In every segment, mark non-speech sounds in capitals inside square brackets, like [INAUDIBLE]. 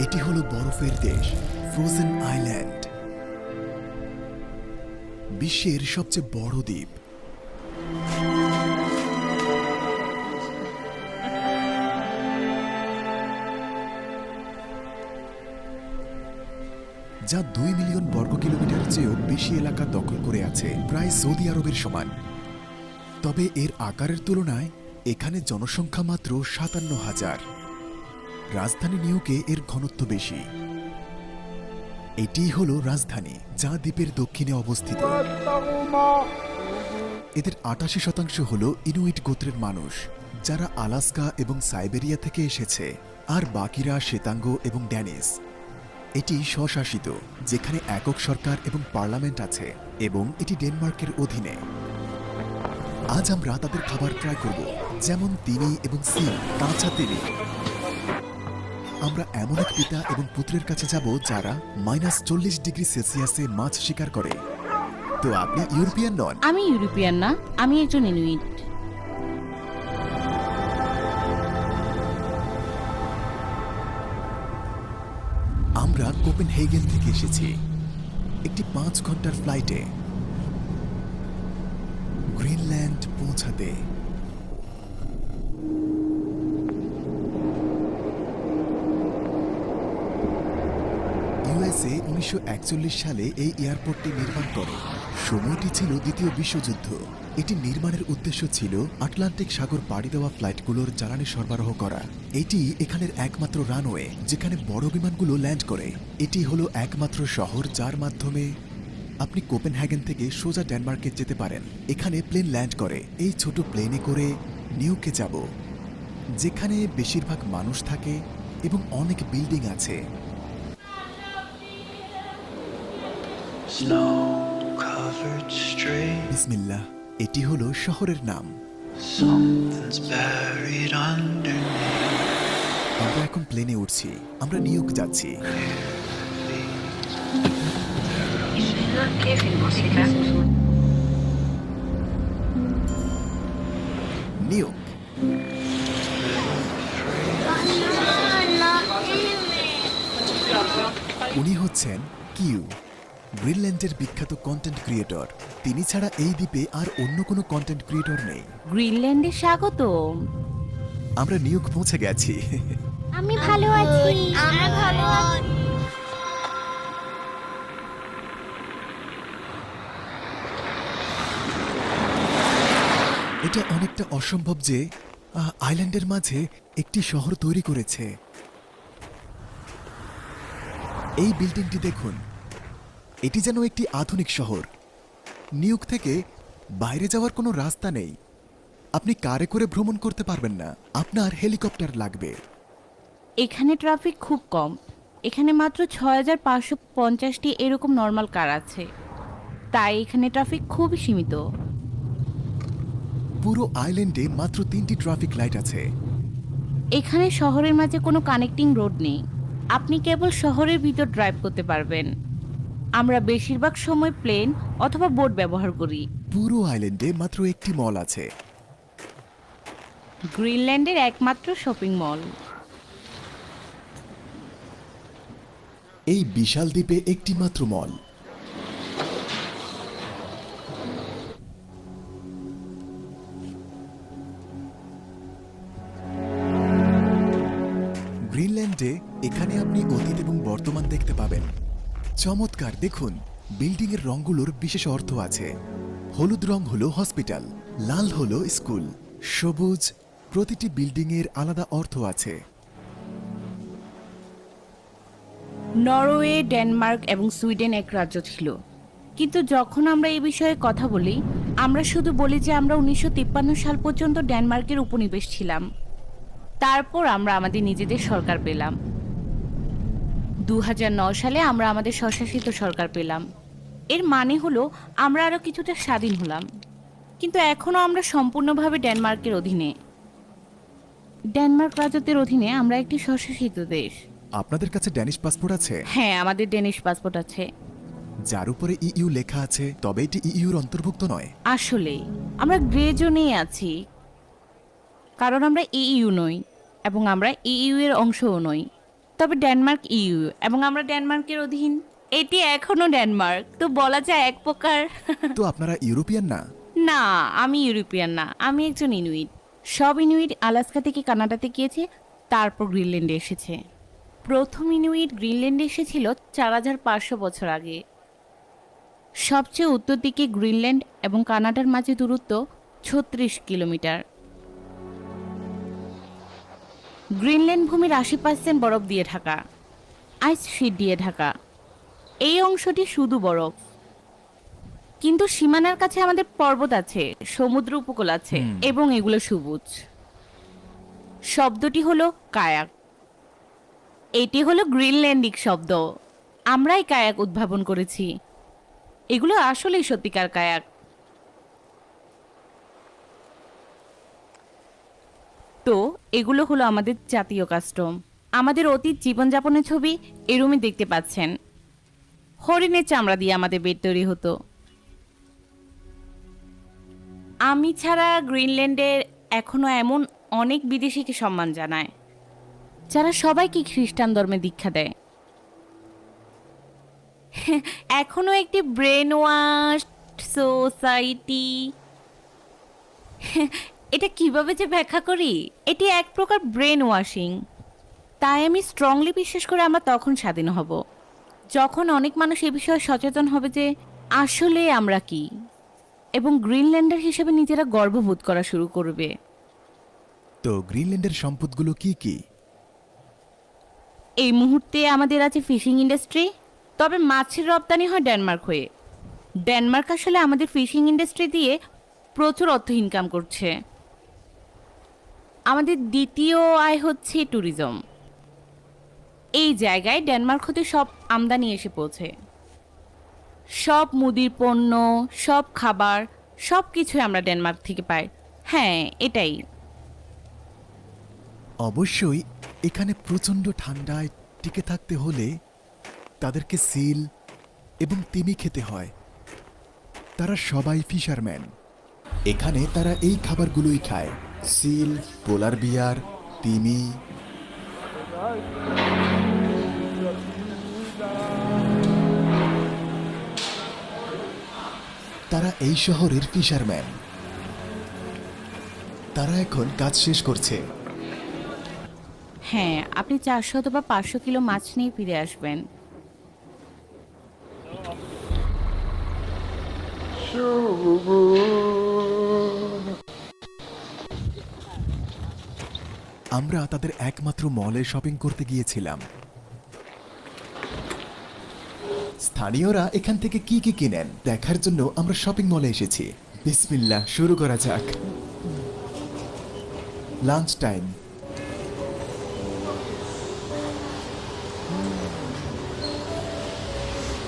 এটি হলো বরফের দেশ ফ্রোজেন আইল্যান্ড বিশ্বের সবচেয়ে বড় দ্বীপ। যা দুই মিলিয়ন বর্গ কিলোমিটার চেয়েও বেশি এলাকা দখল করে আছে, প্রায় সৌদি আরবের সমান। তবে এর আকারের তুলনায় এখানে জনসংখ্যা মাত্র সাতান্ন হাজার। রাজধানী নিউকে এর ঘনত্ব বেশি। এটিই হলো রাজধানী, যা দ্বীপের দক্ষিণে অবস্থিত। এদের আটাশি শতাংশ হল ইনুইট গোত্রের মানুষ, যারা আলাস্কা এবং সাইবেরিয়া থেকে এসেছে, আর বাকিরা শ্বেতাঙ্গ এবং ড্যানিস এটি স্বশাসিত, যেখানে একক সরকার এবং পার্লামেন্ট আছে, এবং এটি ডেনমার্কের অধীনে। আজ আমরা তাদের খাবার ট্রাই করব, যেমন তিনি এবং সিম, কাঁচা তিনি আমরা এমন এক পিতা এবং পুত্রের কাছে যাব যারা মাইনাস চল্লিশ ডিগ্রি সেলসিয়াসে মাছ শিকার করে। তো আপনি ইউরোপিয়ান নন? আমি ইউরোপিয়ান না আমি একজন ইনুইট। আমরা কোপেনহেগেন থেকে এসেছি। একটি পাঁচ ঘণ্টার ফ্লাইটে গ্রিনল্যান্ড পৌঁছাতে। ইউএসএ উনিশশো সালে এই এয়ারপোর্টটি নির্মাণ করে। সময়টি ছিল দ্বিতীয় বিশ্বযুদ্ধ। এটি নির্মাণের উদ্দেশ্য ছিল আটলান্টিক সাগর পাড়ি দেওয়া ফ্লাইটগুলোর জ্বালানি সরবরাহ করা। এটি এখানের একমাত্র রানওয়ে, যেখানে বড় বিমানগুলো ল্যান্ড করে। এটি হলো একমাত্র শহর যার মাধ্যমে আপনি কোপেনহ্যাগেন থেকে সোজা ডেনমার্কে যেতে পারেন। এখানে প্লেন ল্যান্ড করে। এই ছোট প্লেনে করে নিউকে যাব, যেখানে বেশিরভাগ মানুষ থাকে এবং অনেক বিল্ডিং আছে। বিসমিল্লাহ এটি হলো শহরের নাম। আমরা এখন প্লেনে উঠছি আমরা নিউ যাচ্ছি। উনি হচ্ছেন কিউ। গ্রিনল্যান্ডের বিখ্যাত কন্টেন্ট ক্রিয়েটর তিনি ছাড়া এই দ্বীপে আর অন্য কোনো কন্টেন্ট ক্রিয়েটর নেই। গ্রিনল্যান্ডে স্বাগত আমরা নিয়োগ পৌঁছে গেছি। আমি ভালো আছি। আমরা ভালো আছি। এটা অনেকটা অসম্ভব যে আইল্যান্ডের মাঝে একটি শহর তৈরি করেছে। এই বিল্ডিংটি দেখুন। এটি যেন একটি আধুনিক শহর। নিউক থেকে বাইরে যাওয়ার কোনো রাস্তা নেই। আপনি কারে করে ভ্রমণ করতে পারবেন না। আপনার হেলিকপ্টার লাগবে। এখানে ট্রাফিক খুব কম। এখানে মাত্র ছয় হাজার পাঁচশো পঞ্চাশটি এরকম নর্মাল কার আছে। তাই এখানে ট্রাফিক খুবই সীমিত। পুরো আইল্যান্ডে মাত্র তিনটি ট্রাফিক লাইট আছে। এখানে শহরের মাঝে কোনো কানেক্টিং রোড নেই। আপনি কেবল শহরের ভিতর ড্রাইভ করতে পারবেন। আমরা বেশিরভাগ সময় প্লেন অথবা বোট ব্যবহার করি। পুরো আইল্যান্ডে মাত্র একটি মল আছে। গ্রিনল্যান্ডের একমাত্র শপিং মল। এই বিশাল দ্বীপে একটি মাত্র মল। গ্রিনল্যান্ডে এখানে আপনি অতীত এবং বর্তমান দেখতে পাবেন। চমৎকার, দেখুন। বিল্ডিং এর রঙগুলোর বিশেষ অর্থ আছে। হলুদ রং হলো হসপিটাল, লাল হলো স্কুল, সবুজ, প্রতিটি বিল্ডিং এর আলাদা অর্থ আছে। নরওয়ে, ডেনমার্ক এবং সুইডেন এক রাজ্য ছিল। কিন্তু যখন আমরা এই বিষয়ে কথা বলি, আমরা শুধু বলি যে আমরা উনিশশো তিপ্পান্ন সাল পর্যন্ত ডেনমার্কের উপনিবেশ ছিলাম। তারপর আমরা আমাদের নিজেদের সরকার পেলাম। দু সালে আমরা আমাদের স্বশাসিত সরকার পেলাম। এর মানে হলো আমরা আরও কিছুটা স্বাধীন হলাম। কিন্তু এখনও আমরা সম্পূর্ণভাবে ডেনমার্কের অধীনে। ডেনমার্ক রাজত্বের অধীনে আমরা একটি স্বশাসিত দেশ। আপনাদের কাছে ড্যানিশ পাসপোর্ট আছে? হ্যাঁ আমাদের ডেনিশ পাসপোর্ট আছে। যার উপরে ইইউ লেখা আছে তবে এটি ইইউর অন্তর্ভুক্ত নয়। আসলে আমরা গ্রে জোনেই আছি। কারণ আমরা ইইউ নই এবং আমরা ইইউ এর অংশও নই। তবে ডেনমার্ক ইউ এবং আমরা ডেনমার্কের অধীন। এটি এখনও ডেনমার্ক তো বলা যায় এক প্রকার। তো আপনারা ইউরোপিয়ান না? না আমি ইউরোপিয়ান না আমি একজন ইনুইট। সব ইনুইট আলাস্কা থেকে কানাডাতে গিয়েছে তারপর গ্রিনল্যান্ডে এসেছে। প্রথম ইনুইট গ্রিনল্যান্ডে এসেছিল চার হাজার পাঁচশো বছর আগে। সবচেয়ে উত্তর দিকে গ্রিনল্যান্ড এবং কানাডার মাঝে দূরত্ব ছত্রিশ কিলোমিটার। গ্রিনল্যান্ড ভূমির আশি পার্সেন্ট বরফ দিয়ে ঢাকা। আইস শিট দিয়ে ঢাকা। এই অংশটি শুধু বরফ। কিন্তু সীমানার কাছে আমাদের পর্বত আছে সমুদ্র উপকূল আছে এবং এগুলো সবুজ। শব্দটি হলো কায়াক। এটি হলো গ্রিনল্যান্ডিক শব্দ। আমরাই কায়াক উদ্ভাবন করেছি। এগুলো আসলেই সত্যিকার কায়াক। তো এগুলো হলো আমাদের জাতীয় কাস্টম। আমাদের অতীত জীবনযাপনের ছবি এরমই দেখতে পাচ্ছেন। হরিণের চামড়া দিয়ে আমাদের বেড তৈরি হতো। আমি ছাড়া গ্রিনল্যান্ডের এখনও এমন অনেক বিদেশিকে সম্মান জানায়, যারা সবাইকে খ্রিস্টান ধর্মে দীক্ষা দেয়। এখনও একটি ব্রেন ওয়াশ সোসাইটি এটা কীভাবে যে ব্যাখ্যা করি? এটি এক প্রকার ব্রেন ওয়াশিং তাই আমি স্ট্রংলি বিশ্বাস করে আমরা তখন স্বাধীন হব। যখন অনেক মানুষ এ বিষয়ে সচেতন হবে যে আসলে আমরা কি? এবং গ্রিনল্যান্ডার হিসেবে নিজেরা গর্ববোধ করা শুরু করবে। তো গ্রিনল্যান্ডের সম্পদগুলো কি কি? এই মুহূর্তে আমাদের আছে ফিশিং ইন্ডাস্ট্রি তবে মাছের রপ্তানি হয় ডেনমার্ক হয়ে। ডেনমার্ক আসলে আমাদের ফিশিং ইন্ডাস্ট্রি দিয়ে প্রচুর অর্থ ইনকাম করছে। আমাদের দ্বিতীয় আয় হচ্ছে ট্যুরিজম এই জায়গায় ডেনমার্ক হতে সব আমদানি এসে পৌঁছে। সব মুদির পণ্য, সব খাবার, সব কিছুই আমরা ডেনমার্ক থেকে পাই। হ্যাঁ এটাই। অবশ্যই এখানে প্রচণ্ড ঠান্ডায় টিকে থাকতে হলে তাদেরকে সিল এবং তিমি খেতে হয়। তারা সবাই ফিশারম্যান এখানে তারা এই খাবারগুলোই খায়। সিল পোলার বিয়ার তিমি। তারা এই শহরের ফিশারম্যান। তারা এখন কাজ শেষ করছে। হ্যাঁ আপনি চারশো অথবা পাঁচশো কিলো মাছ নিয়ে ফিরে আসবেন। আমরা তাদের একমাত্র মলে শপিং করতে গিয়েছিলাম। স্থানীয়রা এখান থেকে কি কি কিনেন, দেখার জন্য আমরা শপিং মলে এসেছি। বিসমিল্লা শুরু করা যাক। Lunch time.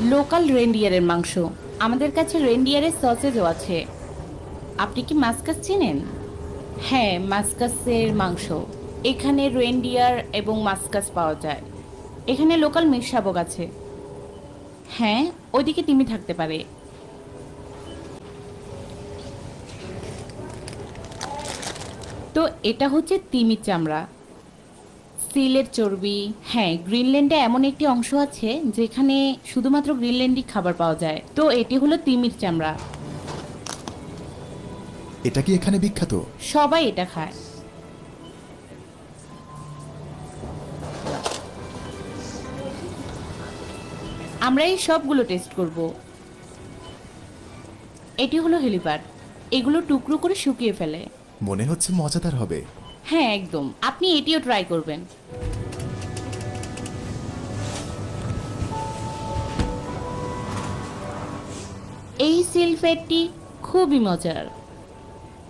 লোকাল রেন্ডিয়ারের মাংস। আমাদের কাছে রেন্ডিয়ারের সসেজও আছে। আপনি কি মাস্কাস চেনেন? হ্যাঁ মাস্কাসের মাংস। এখানে রেন্ডিয়ার এবং মাস্কাস পাওয়া যায়। এখানে লোকাল মিরসাবক আছে। হ্যাঁ ওইদিকে তিমি থাকতে পারে। তো এটা হচ্ছে তিমির চামড়া। সিলের চর্বি হ্যাঁ গ্রিনল্যান্ডে এমন একটি অংশ আছে যেখানে শুধুমাত্র গ্রিনল্যান্ডই খাবার পাওয়া যায়। তো এটি হলো তিমির চামড়া। এটা কি এখানে বিখ্যাত? সবাই এটা খায়। আমরা এই সবগুলো টেস্ট করব। এটি হলো হেলিপ্যাড। এগুলো টুকরো করে শুকিয়ে ফেলে। মনে হচ্ছে মজাদার হবে। হ্যাঁ একদম। আপনি এটিও ট্রাই করবেন। এই সিলফেটটি খুবই মজার।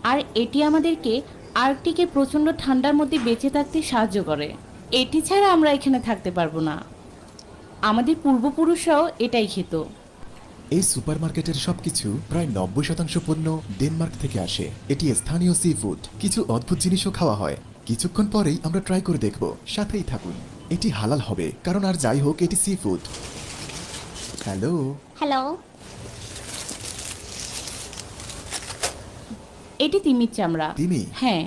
আর এটি আমাদেরকে আর্কটিকের প্রচণ্ড ঠান্ডার মধ্যে বেঁচে থাকতে সাহায্য করে। এটি ছাড়া আমরা এখানে থাকতে পারব না। আমাদের পূর্বপুরুষরাও এটাই খেত। এই সুপারমার্কেটের সবকিছু প্রায় নব্বই শতাংশ পণ্য ডেনমার্ক থেকে আসে। এটি স্থানীয় সি ফুড কিছু অদ্ভুত জিনিসও খাওয়া হয়। কিছুক্ষণ পরেই আমরা ট্রাই করে দেখব। সাথেই থাকুন। এটি হালাল হবে কারণ আর যাই হোক এটি সি ফুড হ্যালো? হ্যালো? এটি তিমির চামড়া। তিমি? হ্যাঁ।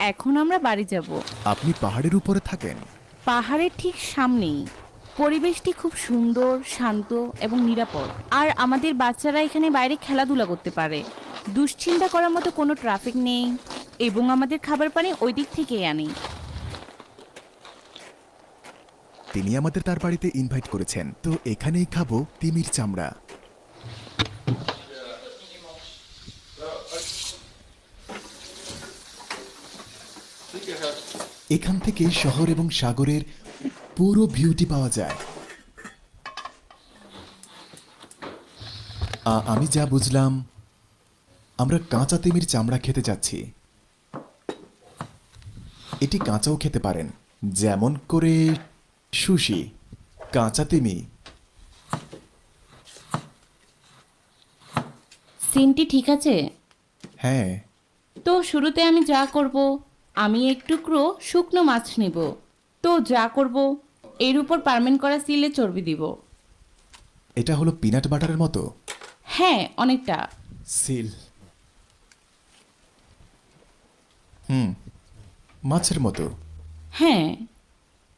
এখন আমরা বাড়ি যাব। আপনি পাহাড়ের উপরে থাকেন। পাহাড়ের ঠিক সামনেই। পরিবেশটি খুব সুন্দর শান্ত এবং নিরাপদ। আর আমাদের বাচ্চারা এখানে বাইরে খেলাধুলা করতে পারে। দুশ্চিন্তা করার মতো কোনো ট্রাফিক নেই এবং আমাদের খাবার পানি ওই দিক থেকেই আনি। তিনি আমাদের তার বাড়িতে ইনভাইট করেছেন। তো এখানেই খাব তিমির চামড়া। এখান থেকে শহর এবং সাগরের পুরো বিউটি পাওয়া যায়। আমি যা বুঝলাম আমরা কাঁচা তিমির চামড়া খেতে যাচ্ছি। এটি কাঁচাও খেতে পারেন যেমন করে সুশি কাঁচা তিমি। সিনটি ঠিক আছে? হ্যাঁ। তো শুরুতে আমি যা করব আমি এক টুকরো শুকনো মাছ নেব। তো যা করব এর উপর পারমেন্ট করা সিলে চর্বি দিব। এটা হলো পিনাট বাটারের মতো? হ্যাঁ অনেকটা। সিল। হুম মাছের মতো। হ্যাঁ।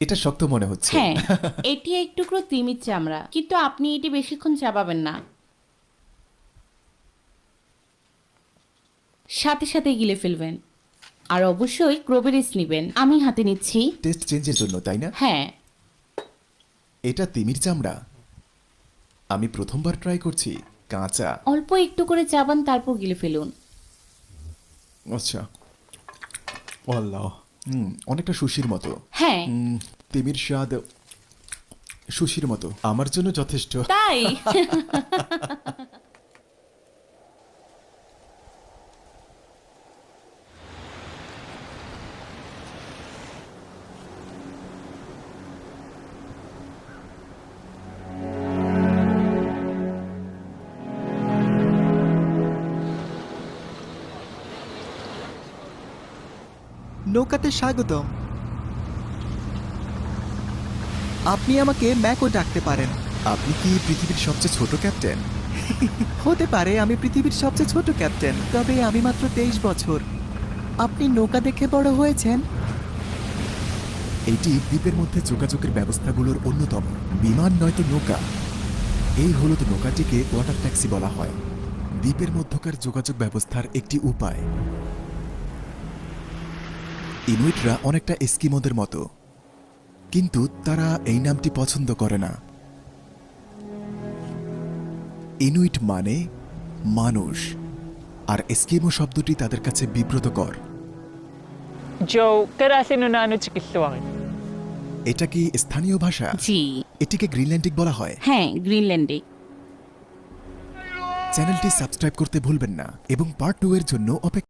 এটা শক্ত মনে হচ্ছে। হ্যাঁ [LAUGHS] এটি এক টুকরো তিমির চামড়া কিন্তু আপনি এটি বেশিক্ষণ চাবাবেন না। সাথে সাথে গিলে ফেলবেন। আর অবশ্যই ক্রোবেরিস নেবেন। আমি হাতে নিচ্ছি। টেস্ট চেঞ্জের জন্য তাই না? হ্যাঁ। এটা তিমির চামড়া। আমি প্রথমবার ট্রাই করছি কাঁচা। অল্প একটু করে চাবান তারপর গিলে ফেলুন। আচ্ছা। আল্লাহ হুম অনেকটা সুশির মতো। হ্যাঁ। হুম, তিমির স্বাদ সুশির মতো। আমার জন্য যথেষ্ট। তাই? [LAUGHS] নৌকাতে স্বাগতম। আপনি আমাকে ম্যাকও ডাকতে পারেন। আপনি কি পৃথিবীর সবচেয়ে ছোট ক্যাপ্টেন? হতে পারে আমি পৃথিবীর সবচেয়ে ছোট ক্যাপ্টেন তবে আমি মাত্র তেইশ বছর। আপনি নৌকা দেখে বড় হয়েছেন? এটি দ্বীপের মধ্যে যোগাযোগের ব্যবস্থাগুলোর অন্যতম। বিমান নয়তো নৌকা। এই হলুদ নৌকাটিকে ওয়াটার ট্যাক্সি বলা হয়। দ্বীপের মধ্যকার যোগাযোগ ব্যবস্থার একটি উপায়। ইনুইটরা অনেকটা এস্কিমোদের মতো। কিন্তু তারা এই নামটি পছন্দ করে না। ইনুইট মানে মানুষ আর এস্কিমো শব্দটি তাদের কাছে বিব্রতকর. এটা কি স্থানীয় ভাষা? জি। এটিকে গ্রিনল্যান্ডিক বলা হয়। হ্যাঁ গ্রিনল্যান্ডে। চ্যানেলটি সাবস্ক্রাইব করতে ভুলবেন না এবং পার্ট টু এর জন্য অপেক্ষা